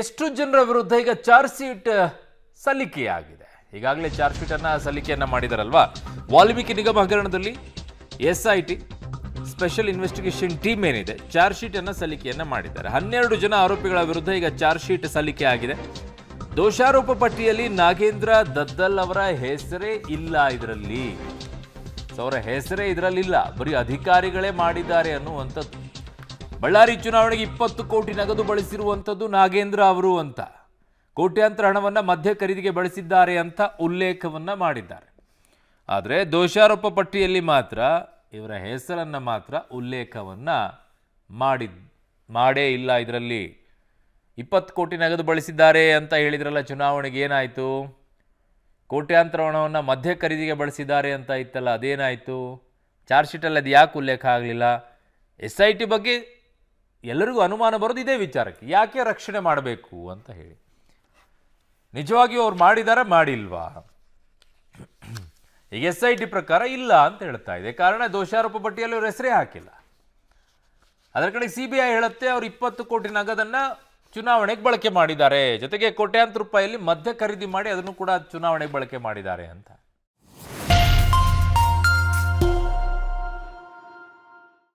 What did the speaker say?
ಎಷ್ಟು ಜನರ ವಿರುದ್ಧ ಈಗ ಚಾರ್ಜ್ ಶೀಟ್ ಸಲ್ಲಿಕೆಯಾಗಿದೆ. ಈಗಾಗಲೇ ಚಾರ್ಜ್ ಶೀಟ್ ಅನ್ನ ಸಲ್ಲಿಕೆಯನ್ನ ಮಾಡಿದಾರಲ್ವಾ? ವಾಲ್ಮೀಕಿ ನಿಗಮ ಹಗರಣದಲ್ಲಿ S I T special investigation team ಏನಿದೆ, ಚಾರ್ಜ್ ಶೀಟ್ ಅನ್ನ ಸಲ್ಲಿಕೆಯನ್ನ ಮಾಡಿದ್ದಾರೆ. ಹನ್ನೆರಡು ಜನ ಆರೋಪಿಗಳ ವಿರುದ್ಧ ಈಗ ಚಾರ್ಜ್ ಶೀಟ್ ಸಲ್ಲಿಕೆ ಆಗಿದೆ. ದೋಷಾರೋಪ ಪಟ್ಟಿಯಲ್ಲಿ ನಾಗೇಂದ್ರ ದದ್ದಲ್ ಅವರ ಹೆಸರೇ ಇಲ್ಲ ಇದರಲ್ಲಿ. ಅವರ ಹೆಸರೇ ಇದರಲ್ಲಿಲ್ಲ. ಬರೀ ಅಧಿಕಾರಿಗಳೇ ಮಾಡಿದ್ದಾರೆ ಅನ್ನುವಂಥದ್ದು. ಬಳ್ಳಾರಿ ಚುನಾವಣೆಗೆ ಇಪ್ಪತ್ತು ಕೋಟಿ ನಗದು ಬಳಸಿರುವಂಥದ್ದು ನಾಗೇಂದ್ರ ಅವರು ಅಂತ. ಕೋಟ್ಯಾಂತರ ಹಣವನ್ನು ಮಧ್ಯ ಖರೀದಿಗೆ ಬಳಸಿದ್ದಾರೆ ಅಂತ ಉಲ್ಲೇಖವನ್ನು ಮಾಡಿದ್ದಾರೆ. ಆದರೆ ದೋಷಾರೋಪ ಪಟ್ಟಿಯಲ್ಲಿ ಮಾತ್ರ, ಇವರ ಹೆಸರನ್ನು ಮಾತ್ರ ಉಲ್ಲೇಖವನ್ನು ಮಾಡಿ, ಮಾಡೇ ಇಲ್ಲ ಇದರಲ್ಲಿ. ಇಪ್ಪತ್ತು ಕೋಟಿ ನಗದು ಬಳಸಿದ್ದಾರೆ ಅಂತ ಹೇಳಿದ್ರಲ್ಲ ಚುನಾವಣೆಗೆ ಏನಾಯಿತು? ಕೋಟ್ಯಾಂತರ ಹಣವನ್ನು ಮಧ್ಯ ಖರೀದಿಗೆ ಬಳಸಿದ್ದಾರೆ ಅಂತ ಇತ್ತಲ್ಲ, ಅದೇನಾಯಿತು? ಚಾರ್ಜ್ ಶೀಟಲ್ಲಿ ಅದು ಯಾಕೆ ಉಲ್ಲೇಖ ಆಗಲಿಲ್ಲ? ಎಸ್ ಐ ಟಿ ಬಗ್ಗೆ ಎಲ್ಲರಿಗೂ ಅನುಮಾನ ಬರೋದು ಇದೇ ವಿಚಾರಕ್ಕೆ. ಯಾಕೆ ರಕ್ಷಣೆ ಮಾಡಬೇಕು ಅಂತ ಹೇಳಿ. ನಿಜವಾಗಿಯೂ ಅವ್ರು ಮಾಡಿದಾರಾ ಮಾಡಿಲ್ವಾ? ಈಗ ಎಸ್ ಐ ಟಿ ಪ್ರಕಾರ ಇಲ್ಲ ಅಂತ ಹೇಳ್ತಾ ಇದೆ. ಕಾರಣ ದೋಷಾರೋಪ ಪಟ್ಟಿಯಲ್ಲಿ ಅವ್ರ ಹೆಸರೇ ಹಾಕಿಲ್ಲ. ಅದರ ಕಡೆ ಸಿ ಬಿ ಐ ಹೇಳುತ್ತೆ ಅವ್ರು ಇಪ್ಪತ್ತು ಕೋಟಿ ನಗದನ್ನು ಚುನಾವಣೆಗೆ ಬಳಕೆ ಮಾಡಿದ್ದಾರೆ. ಜೊತೆಗೆ ಕೋಟ್ಯಾಂತರ ರೂಪಾಯಿಯಲ್ಲಿ ಮಧ್ಯ ಖರೀದಿ ಮಾಡಿ ಅದನ್ನು ಕೂಡ ಚುನಾವಣೆಗೆ ಬಳಕೆ ಮಾಡಿದ್ದಾರೆ ಅಂತ.